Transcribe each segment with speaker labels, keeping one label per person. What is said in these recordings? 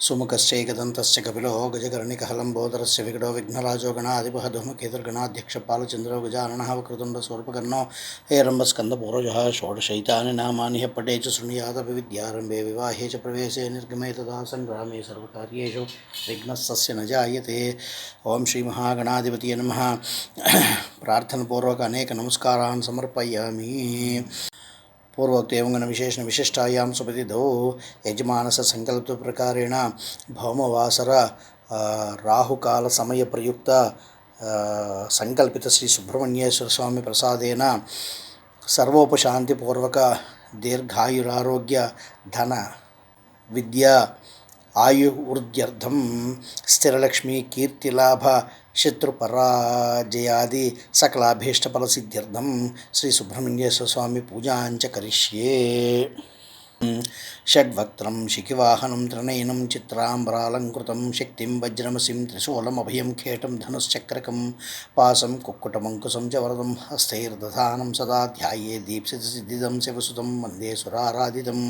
Speaker 1: సుముఖశ్చైకదంతశ్చ కపిలో గజకర్ణికహలంబోదరస్య వికటో విఘ్నరాజో గణాధిప ధూమకేతుర్గణాధ్యక్ష పాలచంద్రో గజానన వక్రతుండ స్వరూపకర్ణో హేరంబస్కందపూర్వజ షోడశైతాని నామాని పటే చ శృణుయాదపి విద్యారంభే వివాహే చ ప్రవేశే నిర్గమే తదా సంగ్రామే సర్వకార్యేషు విఘ్నస్సస్య న జాయతే ఓం శ్రీ మహాగణాధిపతి నమ ప్రార్థనపూర్వక అనేక నమస్కారాన్ సమర్పయామి పూర్వోక్త ఏవంగన విశేషణ విశిష్టాయాం సుపతిధౌ యజమానస సంకల్ప ప్రకారేణ భౌమవాసర రాహుకాల సమయ ప్రయుక్త సంకల్పిత శ్రీ సుబ్రహ్మణ్యేశ్వర స్వామి ప్రసాదేన సర్వోపశాంతిపూర్వక దీర్ఘాయురారోగ్య ధన విద్య ఆయువృద్ధ్యర్థం స్థిరలక్ష్మీ కీర్తిలాభ శత్రుపరాజయాది సకలాభీష్టఫలసిద్ధ్యర్థం. శ్రీ సుబ్రహ్మణ్యేశ్వర స్వామి పూజాంచ కరిష్యే. షడ్వక్త్రం శిఖివాహనం త్రినయనం చిత్రాంబరాలంకృతం శక్తిం వజ్రమసిం త్రిశూలమభయం ఖేటం ధనుశ్చక్రకం పాసం కుక్కుటమంకుశం చ వరదం హస్తైర్దధానం సదా ధ్యాయే దీప్సిసిద్ధిదం శివసుతం వందే సురారాధితం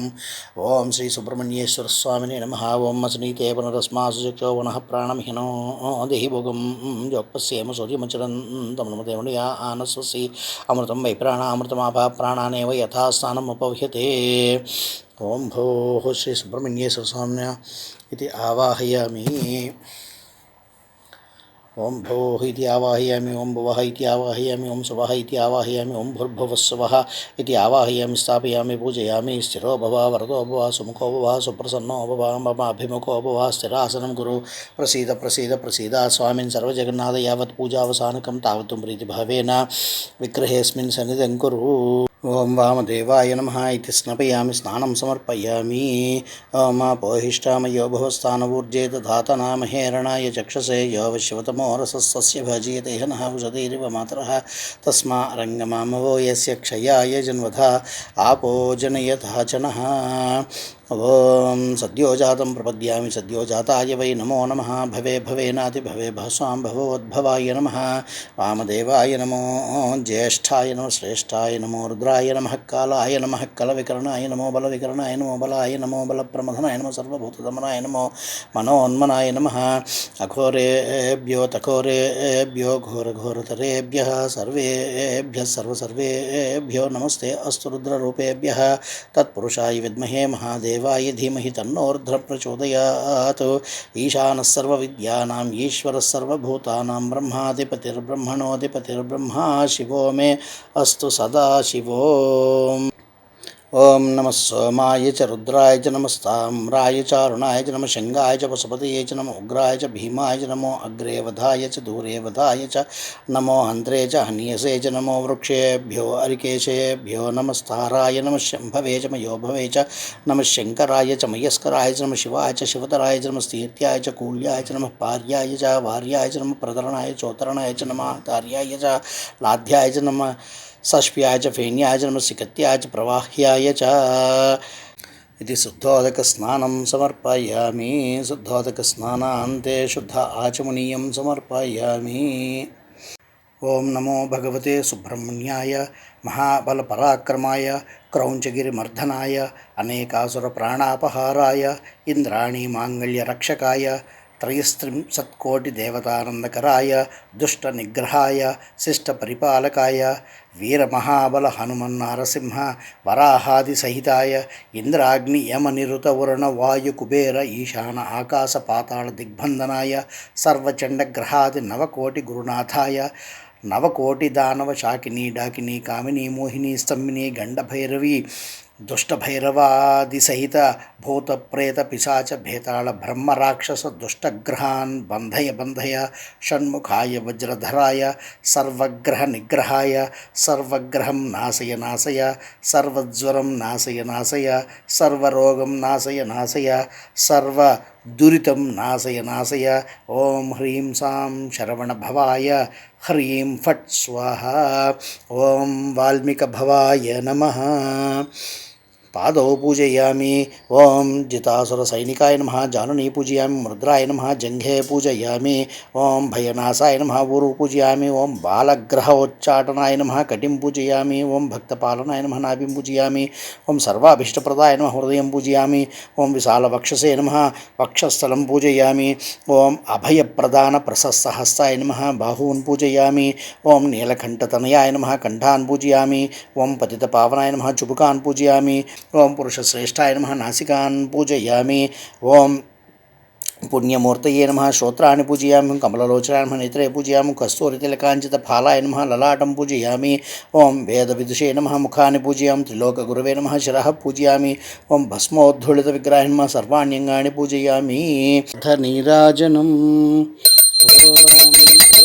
Speaker 1: ఓం శ్రీ సుబ్రహ్మణ్యేశ్వర స్వామిని నమ. ఓం అసనీతే పునరస్మాసు చక్షో వనః ప్రాణమిహినో దేహి భోగం. జోపస్యేమ సూర్యమచరం తమ ఆనస్వసి అమృతం వై ప్రాణామృతమాభా ప్రాణానేవ యథాస్థానం ఉపవ్యతే ॐ भोः श्री सुब्रमण्य आवाहयामि। आवाहयामी भोः इति आवाहयामी ॐ भुव इति आवाहयामि ॐ सुवः इति आवाहयामि ॐ भुर्भुवस्सुवः इति आवाहयामि, स्थापयामि, पूजयामि, स्थिरो भव, वरदो भव, सुमुखो भव, सुप्रसन्नो भव, मम अभिमुखो भव, स्थिरासन गुरु प्रसीद प्रसीद प्रसीद, स्वामिन् सर्वजगन्नाथ यावत् पूजावसानकं तावत् प्रीतिभावेन विग्रहेऽस्मिन् सन्निधं कुरु। ఓం వామదేవాయ నమ ఇది స్నపయామి స్నానం సమర్పయామి ఓం పోహిష్టామయో భవస్థానవూర్జే దధాతనామహేరణాయ చక్షసే యో విశ్వతమో రసస్య భజీయతే నః ఉషధీరివ మాతరः తస్మా రంగమామవో యస్య క్షయాయ జన్వధ ఆపో జనయథా జనः ॐ सद्योजातं सद्यो सद्योजाताय वै नमो नम। भवे भवेनाति भवे भस्वाम भवोद्भवाय नम। वामदेवाय नमो, ज्येष्ठाय नम, श्रेष्ठाय नमो, रुद्राय नम, कालाय नमः, कलविकरणाय नमो, बलविकरणाय नमो, बलाय नमो, बलप्रमथनाय नमो सर्वभूतदमनाय नमो, मनोन्मनाय नम। अघोरेभ्यो तकोरेभ्यो घोरघोरतरेभ्यः, सर्वेभ्यः सर्वसर्वेभ्यो नमस्ते। अस्तु रुद्ररूपेभ्यः। तत्पुरुषाय विद्महे महादेव देवाय धीमहि तन्नोर्ध्रप्रचोदयात् प्रचोदयात सर्वविद्यानां ईश्वरः ब्रह्माधिपतिर्ब्रह्मणोऽधिपतिर्ब्रह्मा शिवो मे अस्तु सदा शिवो। ओम नम सोमाय च रुद्राय च नमस्ताम्राय चारुणाय च नम शङ्गाय च पशुपतये च नम उग्राय च भीमाय च नमो अग्रे वधाय च दूरे वधाय च नमो हन्त्रे च हनीयसे च नमो वृक्षेभ्यो अरिकेशेभ्यो नमस्ताराय नम शंभवे च मयोभवे च नम शंकराय च मयस्कराय च नम शिवाय च शिवतराय च नमस्तीर्थ्याय च कूल्याय च नम पार्याय च वार्याय च नम प्रतरणाय चोतरणाय च नम आचार्याय च लाध्याय च नम సష్ప్యాయ చ ఫేన్యాయ చ నమసికత్యాయ చ ప్రవాహ్యాయ చ ఇది శుద్ధోదకస్నానం సమర్పయామి శుద్ధోదకస్నానాంతే శుద్ధ ఆచమనీయం సమర్పయామి ఓం నమో భగవతే సుబ్రహ్మణ్యాయ మహాబలపరాక్రమాయ క్రౌంచగిరిమర్ధనాయ అనేకాసుర ప్రాణాపహారాయ ఇంద్రాణి మాంగళ్య రక్షకాయ త్రయస్త్రింశత్కోటిదేవతానందకరాయ దుష్టనిగ్రహాయ శిష్టపరిపాలకాయ వీరమహాబల హనుమన్నారసింహ వరాహాదిసహితాయ ఇంద్రాగ్ని యమనిరుత వరుణ వాయు కుబేర ఈశాన ఆకాశ పాతాళ దిగ్బంధనాయ సర్వచండగ్రహాది నవకోటి గురునాథాయ నవకోటి దానవ శాకిని డాకిని కామిని మోహిని స్తంభిని గండభైరవి दुष्टभैरवादिसहित भूतप्रेतपिशाचभेताळब्रह्मराक्षसदुष्टग्रहान् बन्धय बन्धय षण्मुखाय वज्रधराय सर्वग्रहनिग्रहाय सर्वग्रहं नाशय नाशय सर्वज्वरं नाशय नाशय सर्वरोगं नाशय नाशय सर्वदुरितं नाशय नाशय ॐ ह्रीं सां शरवणभवाय ह्रीं फट् स्वाहा ॐ वाल्मीकभवाय नमः पाद पूजयामी। ओं जितासुरसैनिकाय नम, जाननी पूजयामि मुद्राय नम जंघे पूजयामी। ओं भयनासाय नम ऊरु पूजयामि। ओं बालग्रहोच्चाटनाय नम कटिम पूजयामि। ओं भक्तपालनाय नम, नाभिं पूजयामि। ओं सर्वाभीष्टप्रदाय नमः, हृदयं नम ॐ विशालवक्षसे नमः अभय पूजयामि। ॐ नम, बाहून बाहून् ओं नीलकंठतनयाय नम कंठा कण्ठान् ओं पति पतितपावनाय नम, चुबुकान् पूजयामि। ఓం పురుషశ్రేష్టాయ నమ నాసికాన్ పూజయామి ఓం పుణ్యమూర్తయే నమ శ్రోత్రాన్ని పూజయామి కమలలోచనాయ నమ నేత్రే పూజయామి కస్తూరితిలకాంచిత ఫాలాయ నమ లలాటం పూజయామి ఓం వేద విదుషే నమ ముఖాన్ని పూజయామి త్రిలోకగురవే నమ శిర పూజయామి ఓం భస్మోద్ధుళిత విగ్రహ నమ సర్వాణ్యంగాన్ని పూజయామి నీరాజనం ఓం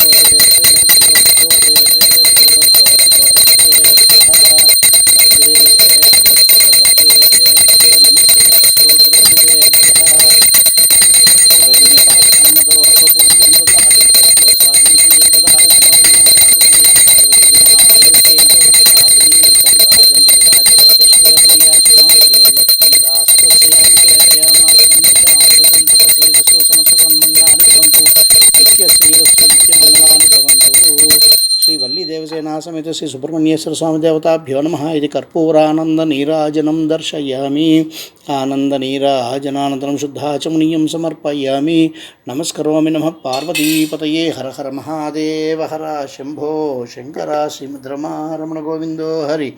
Speaker 1: శ్రీ సుబ్రహ్మణ్యేశ్వర స్వామి దేవతాభ్యో నమ. ఇది కర్పూరానంద నీరాజనం దర్శయామి. ఆనంద నీరాజనానంతరం శుద్ధాచమనీయం సమర్పయామి. నమస్కరోమి నమ పార్వతీపతయే. హర హర మహాదేవ హర శంభో శంకర శ్రీమద్రమారమణ గోవిందో హరి.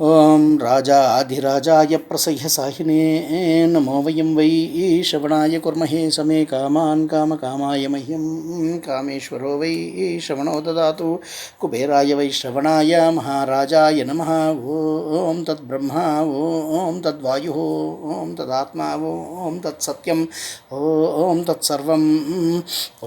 Speaker 1: ॐ राजाधिराजाय प्रसह्यसाहिने नमो वयम वै श्रवणाय कुर्महे समे कामान काम कामाय मह्यम कामेश्वरो वै श्रवणो ददातु। कुबेराय वै श्रवणाय महाराजाय नमः। ॐ तद्ब्रह्मा ॐ तद्वायुः ॐ तदात्मा ॐ तत्सत्यम् ॐ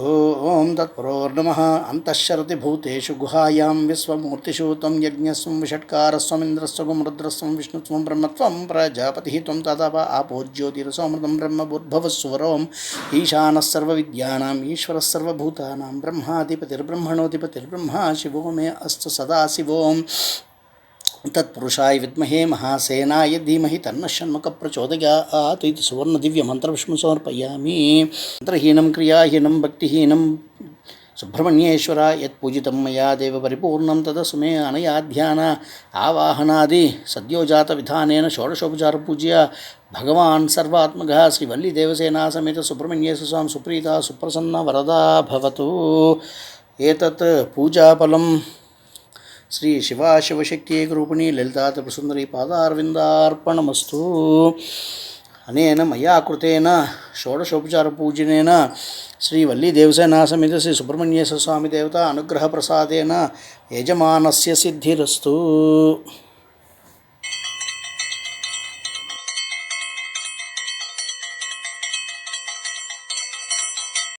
Speaker 1: ओं ॐ तत्पुरोर्नमः। अन्तःशरति भूतेषु गुहायां विश्वमूर्तिषु त्वं यज्ञस्वं षट्कारस्वमिन्द्रस्व విషట్కారస్వమింద్రస్వం రుద్రస్వం విష్ణుత్వం బ్రహ్మత్వం ప్రజాపతి త్వం తదవ ఆపోజ్యోతిరసోమృతం బ్రహ్మభుద్భవస్వరోం ఈశానः సర్వవిద్యానాం ఈశ్వర సర్వభూతానాం బ్రహ్మాధిపతిర్బ్రహ్మణోధిపతిర్బ్రహ్మ శివో మే అస్తు సదాశివోం తత్పురుషాయ విద్మహే మహాసేనాయ ధీమహి తన్న షణ్ముఖ ప్రచోదయాత్ ఇది సువర్ణ దివ్య మంత్రవిష్ణు సమర్పయామి. మంత్రహీనం క్రియాహీనం భక్తిహీనం సుబ్రహ్మణ్యేశ్వర యత్ పూజితం మయా దేవ పరిపూర్ణం తదసు మే అనయా ధ్యాన ఆవాహనాది సద్యోజాత విధానేన షోడశోపచార పూజ్య. భగవాన్ సర్వాత్మక శ్రీవల్లి దేవసేనా సమేత సుబ్రహ్మణ్యేశ్వర స్వామి సుప్రీత సుప్రసన్న వరదా భవతు. ఏతత్ పూజాఫలం. శ్రీ శివాశివశక్తి ఏకరూపిణి లలితా త్రిపుసుందరి పాదారవిందార్పణమస్తు. అనేన మయా కృతేన షోడశోపచార పూజనేన శ్రీ వల్లీ దేవసేనా సమేత శ్రీ సుబ్రహ్మణ్యేశ్వర స్వామి దేవత అనుగ్రహ ప్రసాదేన యజమానస్య సిద్ధిరస్తు.